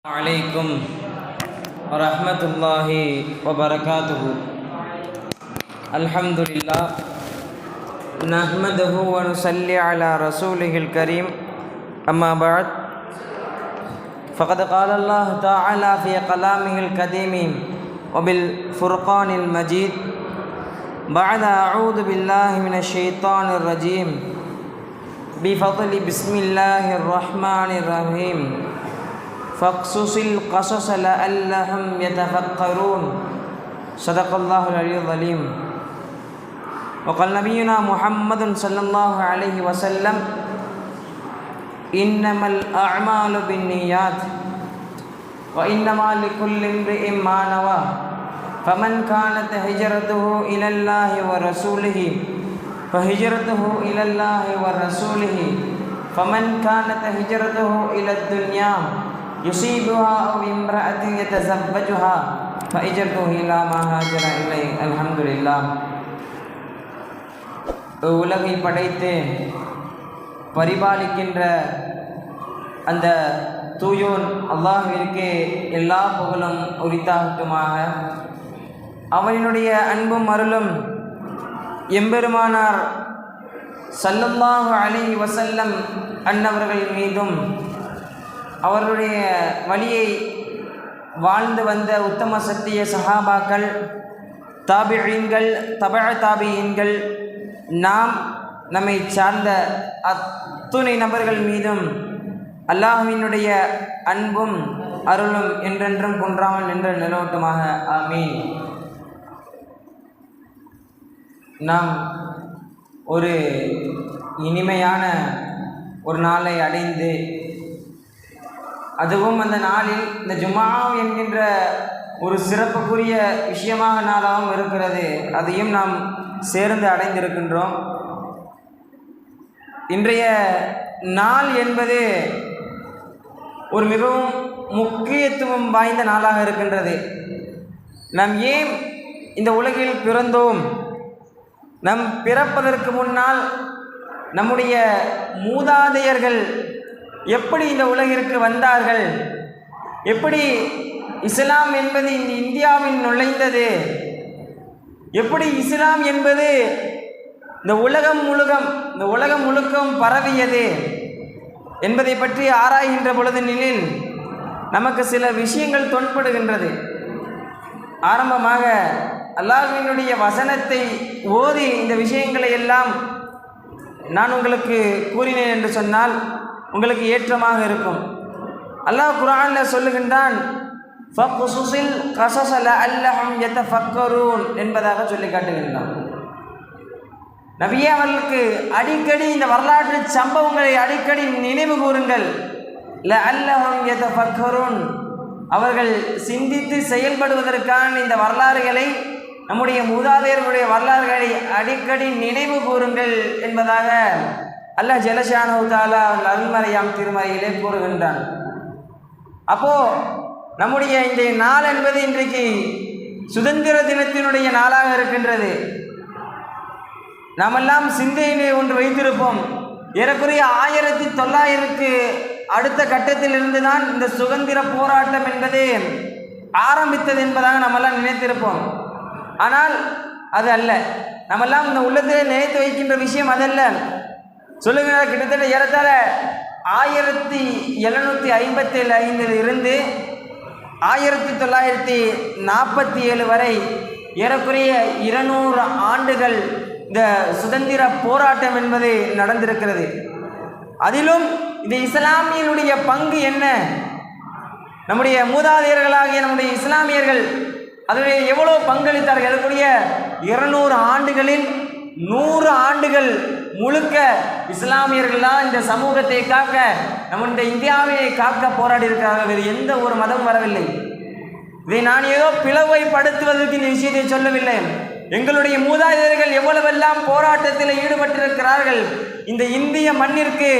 عليكم ورحمة الله وبركاته. الحمد لله نحمده ونصلي على رسوله الكريم. أما بعد فقد قال الله تعالى في كلامه القديم وبالفرقان المجيد بعد أعوذ بالله من الشيطان الرجيم. بفضل بسم الله الرحمن الرحيم. فاقصص القصص لعلهم يتفكرون. صدق الله العلي العظيم وقال نبينا محمد صلى الله عليه وسلم إنما الأعمال بالنيات وإنما لكل امرئ ما نوى. فمن كانت هجرته إلى الله ورسوله فهجرته إلى الله ورسوله. فمن كانت هجرته إلى الدنيا يصيبها أو امرأة يتزوجها فهجرته إلى ما هاجر إليه الحمد لله உலகை படைத்து பரிபாலிக்கின்ற அந்த தூயோன் அல்லாஹிற்கு எல்லா புகழும் உரித்தாகட்டுமாக அவனினுடைய அன்பும் அருளும் எம்பெருமானார் சல்லல்லாஹு அலைஹி வசல்லம் அன்னவர்கள் மீதும் அவர்களுடைய வழியை வாழ்ந்து வந்த உத்தம சத்திய சஹாபாக்கள் தாபிழீன்கள் தபழ தாபியீன்கள் நாம் நம்மை சார்ந்த அத்துணை நபர்கள் மீதும் அல்லாஹுவினுடைய அன்பும் அருளும் என்றென்றும் குன்றாமல் நின்ற நிலவட்டமாக ஆமீன். நாம் ஒரு இனிமையான ஒரு நாளை அடைந்து அதுவும் அந்த நாளில் இந்த ஜுமா என்கின்ற ஒரு சிறப்புக்குரிய விஷயமாக நாளாகவும் இருக்கிறது. அதையும் நாம் சேர்ந்து அடைந்திருக்கின்றோம். இன்றைய நாள் என்பது ஒரு மிகவும் முக்கியத்துவம் வாய்ந்த நாளாக இருக்கின்றது. நாம் ஏன் இந்த உலகில் பிறந்தோம்? நம் பிறப்பதற்கு முன்னால் நம்முடைய மூதாதையர்கள் எப்படி இந்த உலகிற்கு வந்தார்கள்? எப்படி இஸ்லாம் என்பது இந்த இந்தியாவில் நுழைந்தது? எப்படி இஸ்லாம் என்பது இந்த உலகம் முழுகம் இந்த உலகம் முழுக்கம் பரவியது? என்பதை பற்றி ஆராய்கின்ற பொழுது நிலையில் நமக்கு சில விஷயங்கள் தொன்படுகின்றது. ஆரம்பமாக அல்லாஹினுடைய வசனத்தை ஓதி இந்த விஷயங்களை எல்லாம் நான் உங்களுக்கு கூறினேன் என்று சொன்னால் உங்களுக்கு ஏற்றமாக இருக்கும். அல்லாஹ் குரானில் சொல்லுகின்றான் ஃபக்சுசில் கசசல அல்லஹம் எத்த ஃபக்கரூன் என்பதாக சொல்லி காட்டுகின்றான். நபியே அவர்களுக்கு அடிக்கடி இந்த வரலாற்று சம்பவங்களை அடிக்கடி நினைவு கூறுங்கள். ல அல்லஹம் எத்த ஃபக்கரூன் அவர்கள் சிந்தித்து செயல்படுவதற்கான இந்த வரலாறுகளை நம்முடைய மூதாதையர்களுடைய வரலாறுகளை அடிக்கடி நினைவு கூறுங்கள் என்பதாக அல்லாஹ் ஜலஷானு நல்மறையாம் திருமறையிலே கூறுகின்றான். அப்போ நம்முடைய இந்த நாள் என்பது இன்றைக்கு சுதந்திர தினத்தினுடைய நாளாக இருக்கின்றது. நாமெல்லாம் சிந்தையினை ஒன்று வைத்திருப்போம். ஏறக்குறைய ஆயிரத்தி தொள்ளாயிரத்து அடுத்த கட்டத்திலிருந்து தான் இந்த சுதந்திர போராட்டம் என்பது ஆரம்பித்தது என்பதாக நம்மெல்லாம் நினைத்திருப்போம். ஆனால் அது அல்ல. நம்மெல்லாம் இந்த உள்ளத்திலே நினைத்து வைக்கின்ற விஷயம் அதல்ல. சொல்லுங்கள் கிட்டத்தட்ட ஏறத்தாழ ஆயிரத்தி எழுநூற்றி ஐம்பத்தேழு ஐந்தில் இருந்து ஆயிரத்தி தொள்ளாயிரத்தி நாற்பத்தி ஏழு வரை ஏறக்குறைய இருநூறு ஆண்டுகள் இந்த சுதந்திர போராட்டம் என்பது நடந்திருக்கிறது. அதிலும் இந்த இஸ்லாமியனுடைய பங்கு என்ன? நம்முடைய மூதாதையர்களாகிய நம்முடைய இஸ்லாமியர்கள் அதனுடைய எவ்வளோ பங்களித்தார்கள்? ஏறக்குரிய இருநூறு ஆண்டுகளில் நூறு ஆண்டுகள் முழுக்க இஸ்லாமியர்கள்லாம் இந்த சமூகத்தை காக்க நம்முடைய இந்தியாவை காக்க போராடி இருக்கிறாங்க வேறு எந்த ஒரு மதம் வரவில்லை. இதை நான் ஏதோ பிளவைப்படுத்துவதற்கு இந்த விஷயத்தை சொல்லவில்லை. எங்களுடைய மூதாதையர்கள் எவ்வளவெல்லாம் போராட்டத்தில் ஈடுபட்டிருக்கிறார்கள்? இந்த இந்திய மண்ணிற்கு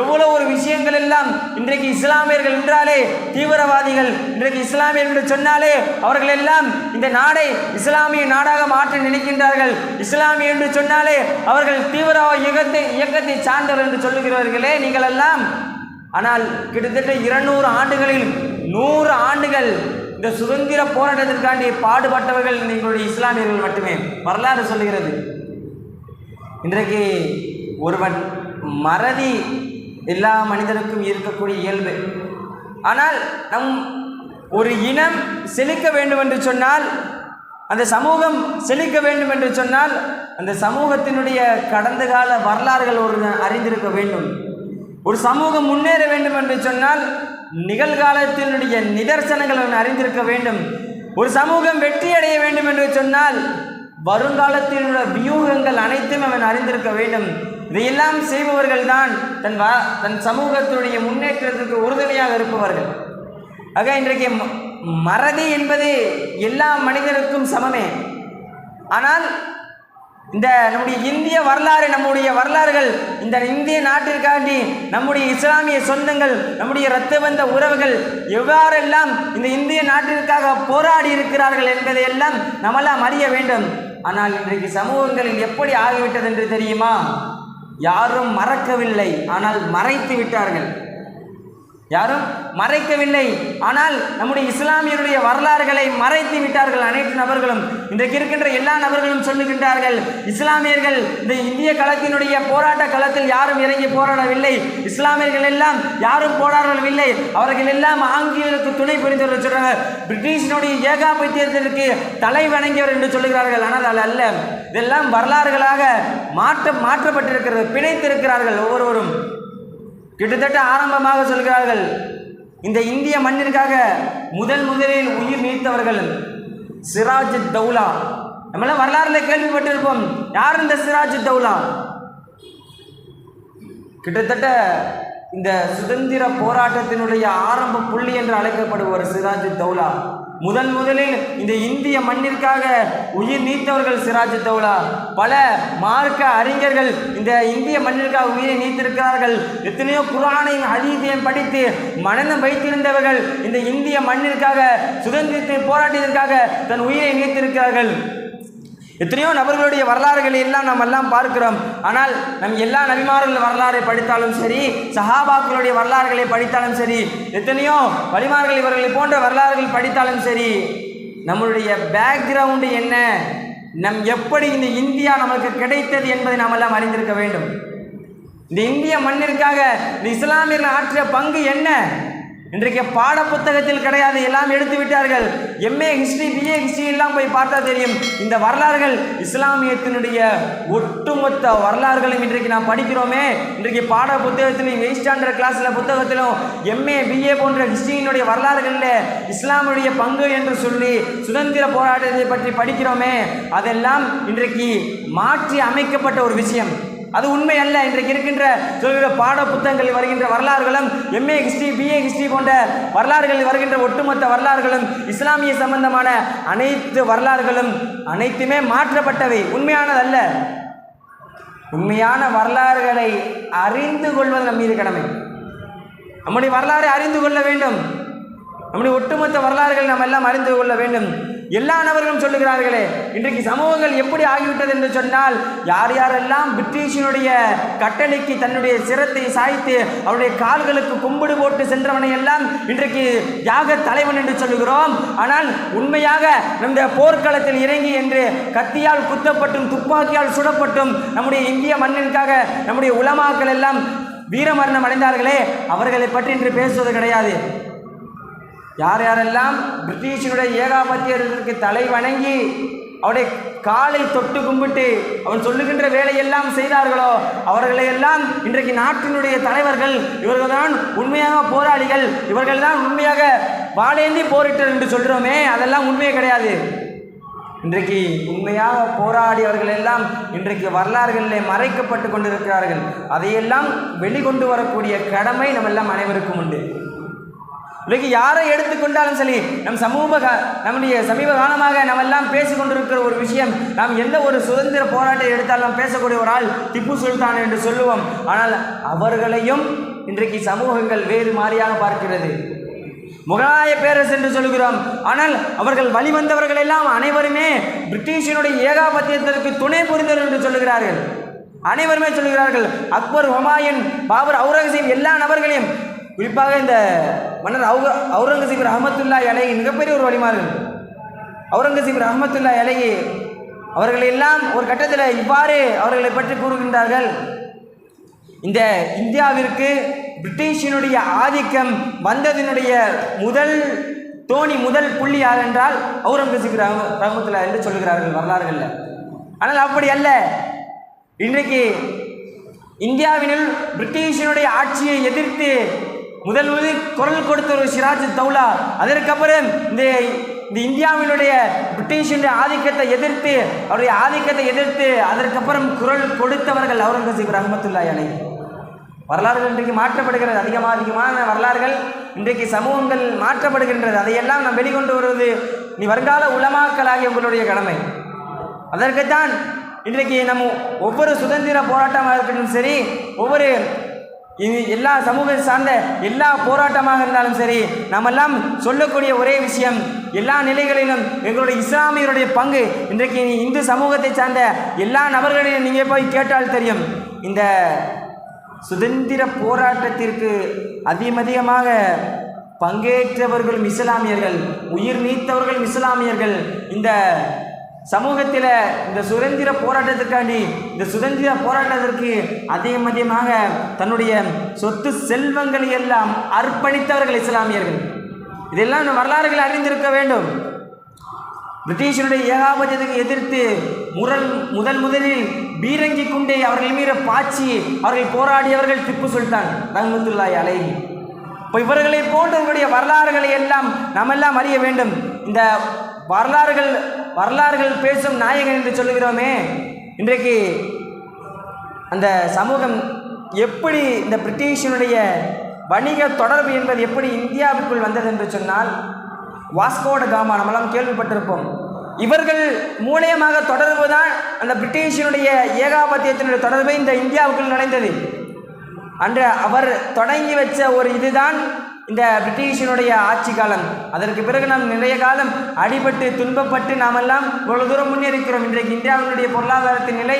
எவ்வளவு ஒரு விஷயங்கள் எல்லாம் இன்றைக்கு இஸ்லாமியர்கள் என்றாலே தீவிரவாதிகள் இன்றைக்கு இஸ்லாமியர்கள் என்று சொன்னாலே அவர்கள் எல்லாம் இந்த நாடை இஸ்லாமிய நாடாக மாற்ற நினைக்கின்றார்கள். இஸ்லாமிய என்று சொன்னாலே அவர்கள் தீவிரவாத இயக்கத்தை இயக்கத்தை சார்ந்தவர் என்று சொல்லுகிறவர்களே நீங்கள் எல்லாம் ஆனால் கிட்டத்தட்ட இருநூறு ஆண்டுகளில் நூறு ஆண்டுகள் இந்த சுதந்திர போராட்டத்திற்காண்டி பாடுபட்டவர்கள் எங்களுடைய இஸ்லாமியர்கள் மட்டுமே. வரலாறு சொல்லுகிறது. இன்றைக்கு ஒருவன் மறதி எல்லா மனிதனுக்கும் இருக்கக்கூடிய இயல்பு. ஆனால் நம் ஒரு இனம் செழிக்க வேண்டும் என்று சொன்னால் அந்த சமூகம் செழிக்க வேண்டும் என்று சொன்னால் அந்த சமூகத்தினுடைய கடந்த கால வரலாறுகள் ஒரு அறிந்திருக்க வேண்டும். ஒரு சமூகம் முன்னேற வேண்டும் என்று சொன்னால் நிகழ்காலத்தினுடைய நிதர்சனங்கள் அவன் அறிந்திருக்க வேண்டும். ஒரு சமூகம் வெற்றி அடைய வேண்டும் என்று சொன்னால் வருங்காலத்தினுடைய வியூகங்கள் அனைத்தும் அவன் அறிந்திருக்க வேண்டும். இதையெல்லாம் செய்பவர்கள் தான் தன் வ தன் சமூகத்தினுடைய முன்னேற்றத்திற்கு உறுதுணையாக இருப்பவர்கள். ஆக இன்றைக்கு ம- மறதி என்பது எல்லா மனிதருக்கும் சமமே. ஆனால் இந்த நம்முடைய இந்திய வரலாறு நம்முடைய வரலாறுகள் இந்த இந்திய நாட்டிற்காண்டி நம்முடைய இஸ்லாமிய சொந்தங்கள் நம்முடைய இரத்த வந்த உறவுகள் எவ்வாறெல்லாம் இந்த இந்திய நாட்டிற்காக போராடி இருக்கிறார்கள் என்பதையெல்லாம் நம்மெல்லாம் அறிய வேண்டும். ஆனால் இன்றைக்கு சமூகங்களில் எப்படி ஆகிவிட்டது என்று தெரியுமா? யாரும் மறக்கவில்லை. ஆனால் மறைத்து விட்டார்கள். யாரும் மறைக்கவில்லை. ஆனால் நம்முடைய இஸ்லாமியருடைய வரலாறுகளை மறைத்து விட்டார்கள் அனைத்து நபர்களும். இன்றைக்கு இருக்கின்ற எல்லா நபர்களும் சொல்லுகின்றார்கள் இஸ்லாமியர்கள் இந்த இந்திய களத்தினுடைய போராட்ட களத்தில் யாரும் இறங்கி போராடவில்லை. இஸ்லாமியர்கள் எல்லாம் யாரும் போராடவில்லை. அவர்கள் எல்லாம் ஆங்கிலத்துக்கு துணை புரிந்தவர்கள் சொல்றாங்க. பிரிட்டிஷினுடைய ஏகாபத்தியத்திற்கு தலை வணங்கியவர் என்று சொல்லுகிறார்கள். ஆனால் அது அல்ல. இதெல்லாம் வரலாறுகளாக மாற்ற மாற்றப்பட்டிருக்கிறது பிணைத்திருக்கிறார்கள் ஒவ்வொருவரும். கிட்டத்தட்ட ஆரம்பமாக சொல்கிறார்கள் இந்த இந்திய மண்ணிற்காக முதல் முதலில் உயிர் நீத்தவர்கள் சிராஜ் தௌலா. நம்மளாம் வரலாறுல கேள்விப்பட்டிருப்போம் யார் இந்த சிராஜ் தௌலா? கிட்டத்தட்ட இந்த சுதந்திர போராட்டத்தினுடைய ஆரம்ப புள்ளி என்று அழைக்கப்படுவர் சிராஜ் தௌலா. முதன் முதலில் இந்த இந்திய மண்ணிற்காக உயிர் நீத்தவர்கள் சிராஜ் தௌலா. பல மார்க்க அறிஞர்கள் இந்த இந்திய மண்ணிற்காக உயிரை நீத்திருக்கிறார்கள். எத்தனையோ குரானையும் ஹதீஸையும் படித்து மனநம் வைத்திருந்தவர்கள் இந்த இந்திய மண்ணிற்காக சுதந்திரத்தை போராட்டத்திற்காக தன் உயிரை நீத்திருக்கிறார்கள். எத்தனையோ நபர்களுடைய வரலாறுகளை எல்லாம் நாம் எல்லாம் பார்க்கிறோம். ஆனால் நம் எல்லா நபிமார்கள் வரலாறை படித்தாலும் சரி சஹாபாக்களுடைய வரலாறுகளை படித்தாலும் சரி எத்தனையோ வழிமார்கள் இவர்களை போன்ற வரலாறுகள் படித்தாலும் சரி நம்மளுடைய பேக்ரவுண்டு என்ன? நம் எப்படி இந்த இந்தியா நமக்கு கிடைத்தது என்பதை நாம் எல்லாம் அறிந்திருக்க வேண்டும். இந்த இந்திய மண்ணிற்காக இந்த இஸ்லாமியர்கள் ஆற்றிய பங்கு என்ன? இன்றைக்கு பாட புத்தகத்தில் கிடையாது எல்லாம் எடுத்து விட்டார்கள். எம்ஏ ஹிஸ்டரி பிஏ ஹிஸ்டரி எல்லாம் போய் பார்த்தா தெரியும். இந்த வரலாறுகள் இஸ்லாமியத்தினுடைய ஒட்டுமொத்த வரலாறுகளும் இன்றைக்கு நாம் படிக்கிறோமே. இன்றைக்கு பாட புத்தகத்திலும் எயிட் ஸ்டாண்டர்ட் கிளாஸில் புத்தகத்திலும் எம்ஏ பிஏ போன்ற ஹிஸ்டரியினுடைய வரலாறுகளில் இஸ்லாமுடைய பங்கு என்று சொல்லி சுதந்திர போராட்டத்தை பற்றி படிக்கிறோமே. அதெல்லாம் இன்றைக்கு மாற்றி அமைக்கப்பட்ட ஒரு விஷயம். அது உண்மை அல்ல. இன்றைக்கு இருக்கின்ற சொல்கிற பாட புத்தகங்களில் வருகின்ற வரலாறுகளும் எம்ஏ ஹிஸ்டரி பிஏ ஹிஸ்டரி போன்ற வரலாறுகளில் வருகின்ற ஒட்டுமொத்த வரலாறுகளும் இஸ்லாமிய சம்பந்தமான அனைத்து வரலாறுகளும் அனைத்துமே மாற்றப்பட்டவை. உண்மையானதல்ல உண்மையான வரலாறுகளை அறிந்து கொள்வது நம் மீது கடமை. நம்முடைய வரலாறை அறிந்து கொள்ள வேண்டும். நம்முடைய ஒட்டுமொத்த வரலாறுகளை நாம் எல்லாம் அறிந்து கொள்ள வேண்டும். எல்லா நபர்களும் சொல்லுகிறார்களே இன்றைக்கு சமூகங்கள் எப்படி ஆகிவிட்டது என்று சொன்னால் யார் யாரெல்லாம் பிரிட்டிஷினுடைய கட்டளைக்கு தன்னுடைய சிரத்தை சாய்த்து அவருடைய கால்களுக்கு கும்பிடு போட்டு சென்றவனை எல்லாம் இன்றைக்கு யாக தலைவன் என்று சொல்லுகிறோம். ஆனால் உண்மையாக இந்த போர்க்களத்தில் இறங்கி என்று கத்தியால் குத்தப்பட்டும் துப்பாக்கியால் சுடப்பட்டும் நம்முடைய இந்திய மண்ணிற்காக நம்முடைய உலமாக்கள் எல்லாம் வீரமரணம் அடைந்தார்களே அவர்களை பற்றி இன்று பேசுவது கிடையாது. யார் யாரெல்லாம் பிரிட்டிஷினுடைய ஏகாபத்தியர்களுக்கு தலை வணங்கி அவருடைய காலை தொட்டு கும்பிட்டு அவன் சொல்லுகின்ற வேலையெல்லாம் செய்தார்களோ அவர்களை எல்லாம் இன்றைக்கு நாட்டினுடைய தலைவர்கள் இவர்கள் தான் உண்மையாக போராளிகள் இவர்கள் தான் உண்மையாக வாழேந்தி போரிட்டர் என்று சொல்கிறோமே அதெல்லாம் உண்மையே கிடையாது. இன்றைக்கு உண்மையாக போராடியவர்கள் எல்லாம் இன்றைக்கு வரலாறுகளிலே மறைக்கப்பட்டு கொண்டிருக்கிறார்கள். அதையெல்லாம் வெளிக்கொண்டு வரக்கூடிய கடமை நம்ம எல்லாம் அனைவருக்கும் உண்டு. இன்றைக்கு யாரை எடுத்துக்கொண்டாலும் சரி நம் சமூக நம்முடைய சமீப காலமாக நம்ம எல்லாம் பேசிக்கொண்டிருக்கிற ஒரு விஷயம் நாம் எந்த ஒரு சுதந்திர போராட்டம் எடுத்தாலும் பேசக்கூடிய ஒரு ஆள் திப்பு சுல்தான் என்று சொல்லுவோம். ஆனால் அவர்களையும் இன்றைக்கு சமூகங்கள் வேறு மாறியாக பார்க்கிறது. முகலாய பேரரசு என்று சொல்கிறோம் ஆனால் அவர்கள் வழிவந்தவர்கள் எல்லாம் அனைவருமே பிரிட்டிஷினுடைய ஏகாபத்தியத்திற்கு துணை புரிந்தவர் என்று சொல்லுகிறார்கள். அனைவருமே சொல்கிறார்கள் அக்பர் ஹுமாயூன் பாபர் அவுரங்கசீப் எல்லா நபர்களையும் குறிப்பாக இந்த மன்னர் அவுக அவுரங்கசீப் ரஹமத்துல்லா அலை மிகப்பெரிய ஒரு வழிமாறு. அவுரங்கசீப் ரஹமத்துல்லா அலையி அவர்கள் எல்லாம் ஒரு கட்டத்தில் இவ்வாறு அவர்களை பற்றி கூறுகின்றார்கள். இந்த இந்தியாவிற்கு பிரிட்டிஷினுடைய ஆதிக்கம் வந்ததினுடைய முதல் தோணி முதல் புள்ளி யார் என்றால் அவுரங்கசீப் ரஹம ரஹமத்துல்லா என்று சொல்கிறார்கள் வரலாறுகளில். ஆனால் அப்படி அல்ல. இன்றைக்கு இந்தியாவினுள் பிரிட்டிஷினுடைய ஆட்சியை எதிர்த்து முதல் முதல் குரல் கொடுத்த ஒரு சிராஜ் தௌலா. அதற்கப்புறம் இந்த இந்த இந்தியாவினுடைய பிரிட்டிஷினுடைய ஆதிக்கத்தை எதிர்த்து அவருடைய ஆதிக்கத்தை எதிர்த்து அதற்கப்புறம் குரல் கொடுத்தவர்கள் அவுரங்கசீப் ரஹமத்துல்லாஹி அலை வரலாறுகள் இன்றைக்கு மாற்றப்படுகிறது. அதிகமாக அதிகமான வரலாறுகள் இன்றைக்கு சமூகங்கள் மாற்றப்படுகின்றது. அதையெல்லாம் நாம் வெளிக்கொண்டு வருவது நீ வருங்கால உலமாக்கலாகிய உங்களுடைய கடமை. அதற்குத்தான் இன்றைக்கு நம்ம ஒவ்வொரு சுதந்திர போராட்டமாக இருக்கட்டும் சரி ஒவ்வொரு இது எல்லா சமூகம் சார்ந்த எல்லா போராட்டமாக இருந்தாலும் சரி நம்மெல்லாம் சொல்லக்கூடிய ஒரே விஷயம் எல்லா நிலைகளிலும் எங்களுடைய இஸ்லாமியருடைய பங்கு. இன்றைக்கு இந்து சமூகத்தை சார்ந்த எல்லா நபர்களையும் நீங்கள் போய் கேட்டால் தெரியும். இந்த சுதந்திர போராட்டத்திற்கு அதிகமதிகமாக பங்கேற்றவர்களும் இஸ்லாமியர்கள் உயிர் நீத்தவர்களும் இஸ்லாமியர்கள். இந்த சமூகத்தில் இந்த சுதந்திர போராட்டத்திற்காண்டி இந்த சுதந்திர போராட்டத்திற்கு அதிகம் அதிகமாக தன்னுடைய சொத்து செல்வங்களை எல்லாம் அர்ப்பணித்தவர்கள் இஸ்லாமியர்கள். இதெல்லாம் இந்த வரலாறுகள் அறிந்திருக்க வேண்டும். பிரிட்டிஷனுடைய ஏகாபத்தியத்துக்கு எதிர்த்து முரண் முதல் முதலில் பீரங்கி குண்டை அவர்கள் மீற பாய்ச்சி அவர்கள் போராடியவர்கள் திப்பு சுல்தான் ரஹமத்துல்லாய் அலை இப்போ இவர்களை போன்றவர்களுடைய வரலாறுகளை எல்லாம் நாம் எல்லாம் அறிய வேண்டும். இந்த வரலாறுகள் வரலாறுகள் பேசும் நாயகன் என்று சொல்லுகிறோமே. இன்றைக்கு அந்த சமூகம் எப்படி இந்த பிரிட்டிஷினுடைய வணிக தொடர்பு என்பது எப்படி இந்தியாவுக்குள் வந்தது என்று சொன்னால் வாஸ்கோட காமா நம்மளாம் கேள்விப்பட்டிருப்போம். இவர்கள் மூலியமாக தொடர்பு தான் அந்த பிரிட்டிஷினுடைய ஏகாபத்தியத்தினுடைய தொடர்பு இந்த இந்தியாவுக்குள் நடந்தது அன்று அவர் தொடங்கி வச்ச ஒரு இதுதான் இந்த பிரிட்டிஷினுடைய ஆட்சி காலம். அதற்கு பிறகு நாம் நிறைய காலம் அடிபட்டு துன்பப்பட்டு நாமெல்லாம் இவ்வளோ தூரம் முன்னேறிக்கிறோம். இன்றைக்கு இந்தியாவினுடைய பொருளாதாரத்தின் நிலை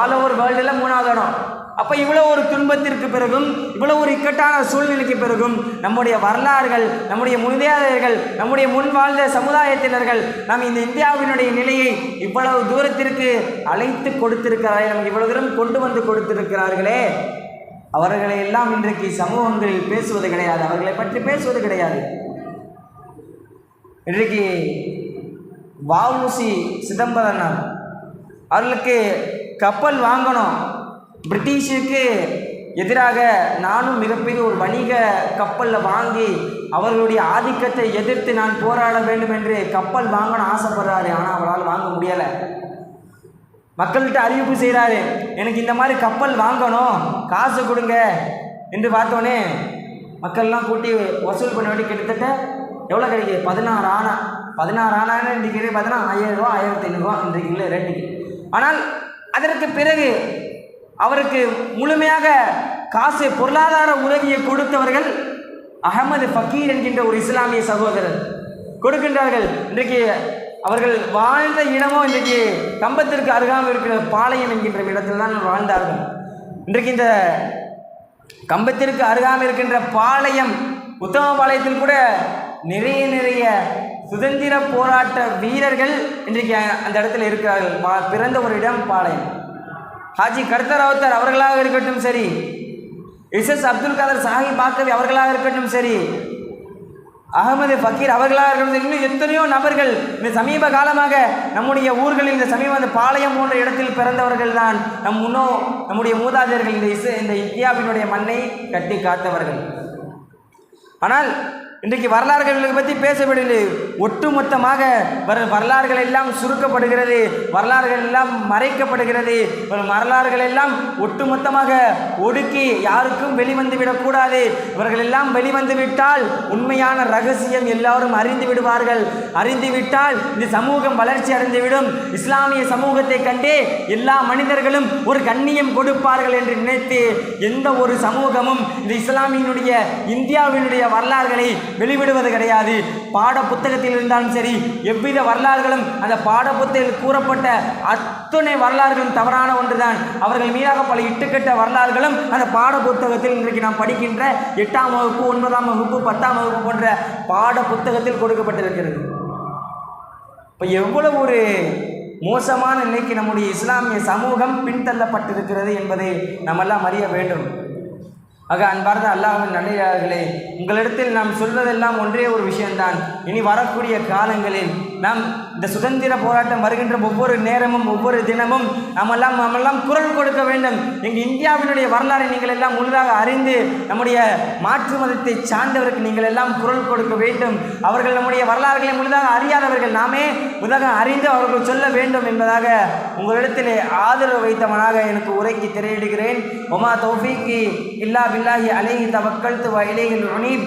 ஆல் ஓவர் வேர்ல்டில் மூணாவது இடம். அப்போ இவ்வளோ ஒரு துன்பத்திற்கு பிறகும் இவ்வளோ ஒரு இக்கட்டான சூழ்நிலைக்கு பிறகும் நம்முடைய வரலாறுகள் நம்முடைய முந்தையாளர்கள் நம்முடைய முன் வாழ்ந்த சமுதாயத்தினர்கள் நாம் இந்த இந்தியாவினுடைய நிலையை இவ்வளவு தூரத்திற்கு அழைத்து கொடுத்திருக்கிறார்கள். நமக்கு இவ்வளவு தூரம் கொண்டு வந்து கொடுத்திருக்கிறார்களே. அவர்களை எல்லாம் இன்றைக்கு சமூகங்களில் பேசுவது கிடையாது. அவர்களை பற்றி பேசுவது கிடையாது. இன்றைக்கு வஉசி சிதம்பரனார் அவர்களுக்கு கப்பல் வாங்கணும். பிரிட்டிஷுக்கு எதிராக நானும் மிகப்பெரிய ஒரு வணிக கப்பலில் வாங்கி அவர்களுடைய ஆதிக்கத்தை எதிர்த்து நான் போராட வேண்டும் என்று கப்பல் வாங்கணும் ஆசைப்படுறாரு. ஆனால் அவரால் வாங்க முடியலை. மக்கள்கிட்ட அறிவிப்பு செய்கிறாரு எனக்கு இந்த மாதிரி கப்பல் வாங்கணும் காசு கொடுங்க என்று பார்த்தோன்னே மக்கள்லாம் கூட்டி வசூல் பண்ண வேண்டி கிட்டத்தட்ட எவ்வளோ கிடைக்குது? பதினாறு ஆனா பதினாறு ஆனான்னு இன்றைக்கு பார்த்தீங்கன்னா ஆயிரம் ரூபா ஆயிரத்தி ஐநூறுரூவா இன்றைக்கு இல்லை ரேட்டுக்கு ஆனால் அதற்கு பிறகு அவருக்கு முழுமையாக காசு பொருளாதார உதவியை கொடுத்தவர்கள் அகமது ஃபக்கீர் என்கின்ற ஒரு இஸ்லாமிய சகோதரர் கொடுக்கின்றார்கள். இன்றைக்கு அவர்கள் வாழ்ந்த இடமோ இன்றைக்கு கம்பத்திற்கு அருகாமல் இருக்கிற பாளையம் என்கின்ற இடத்தில் தான் வாழ்ந்தார்கள். இன்றைக்கு இந்த கம்பத்திற்கு அருகாமல் இருக்கின்ற பாளையம் உத்தமபாளையத்தில் கூட நிறைய நிறைய சுதந்திர போராட்ட வீரர்கள் இன்றைக்கு அந்த இடத்துல இருக்கிறார்கள். பிறந்த ஒரு இடம் பாளையம். ஹாஜி கர்த்தராவுத்தர் அவர்களாக இருக்கட்டும் சரி. எஸ் அப்துல் காதர் சாஹிப் பாக்கவி அவர்களாக இருக்கட்டும் சரி. அகமது ஃபக்கீர் அவர்களாக இருக்கிறது இன்னும் எத்தனையோ நபர்கள் இந்த சமீப காலமாக நம்முடைய ஊர்களில் இந்த சமீப அந்த பாளையம் போன்ற இடத்தில் பிறந்தவர்கள் தான். நம் முன்னோ நம்முடைய மூதாதையர்கள் இந்த இசை இந்த இந்தியாவினுடைய மண்ணை கட்டி காத்தவர்கள். ஆனால் இன்றைக்கு வரலாறுகளை பற்றி பேசப்படவில்லை ஒட்டுமொத்தமாக வர வரலாறுகள் எல்லாம் சுருக்கப்படுகிறது வரலாறுகள் எல்லாம் மறைக்கப்படுகிறது. வரலாறுகள் எல்லாம் ஒட்டுமொத்தமாக ஒடுக்கி யாருக்கும் வெளிவந்து விடக்கூடாது இவர்கள் எல்லாம் வெளிவந்து விட்டால் உண்மையான ரகசியம் எல்லாரும் அறிந்து விடுவார்கள். அறிந்து விட்டால் இந்த சமூகம் வளர்ச்சி அடைந்துவிடும். இஸ்லாமிய சமூகத்தை கண்டே எல்லா மனிதர்களும் ஒரு கண்ணியம் கொடுப்பார்கள் என்று நினைத்து எந்த ஒரு சமூகமும் இந்த இஸ்லாமியினுடைய இந்தியாவினுடைய வரலாறுகளை வெளிவிடுவது கிடையாது. பாட புத்தகத்தில் இருந்தாலும் சரி எவ்வித வரலாறுகளும் அந்த பாட புத்தகத்தில் கூறப்பட்ட அத்துணை வரலாறுகளும் தவறான ஒன்றுதான். அவர்கள் மீதாக பல இட்டுக்கட்ட வரலாறுகளும் அந்த பாட புத்தகத்தில் இன்றைக்கு நாம் படிக்கின்ற எட்டாம் வகுப்பு ஒன்பதாம் வகுப்பு பத்தாம் வகுப்பு போன்ற பாட புத்தகத்தில் கொடுக்கப்பட்டிருக்கிறது. இப்போ எவ்வளவு ஒரு மோசமான நிலைக்கு நம்முடைய இஸ்லாமிய சமூகம் பின்தள்ளப்பட்டிருக்கிறது என்பதை நம்மெல்லாம் அறிய வேண்டும். ஆக அன்பார்ந்த அல்லாஹின் நல்லே உங்களிடத்தில் நாம் சொல்வதெல்லாம் ஒன்றே ஒரு விஷயம்தான். இனி வரக்கூடிய காலங்களில் நாம் இந்த சுதந்திர போராட்டம் வருகின்ற ஒவ்வொரு நேரமும் ஒவ்வொரு தினமும் நாமெல்லாம் நாமெல்லாம் குரல் கொடுக்க வேண்டும். எங்கள் இந்தியாவினுடைய வரலாறை நீங்கள் எல்லாம் முழுதாக அறிந்து நம்முடைய மாற்று மதத்தை சார்ந்தவருக்கு நீங்கள் எல்லாம் குரல் கொடுக்க வேண்டும். அவர்கள் நம்முடைய வரலாறுகளை முழுதாக அறியாதவர்கள் நாமே முழுதாக அறிந்து அவர்கள் சொல்ல வேண்டும் என்பதாக உங்களிடத்திலே ஆதரவு வைத்தவனாக எனக்கு உரைக்கு திரையிடுகிறேன். ஒமா தௌஃபீக்கி இல்லா பில்லாஹி அலைஹி தவக்கல்து வ இலைஹில் உனீப்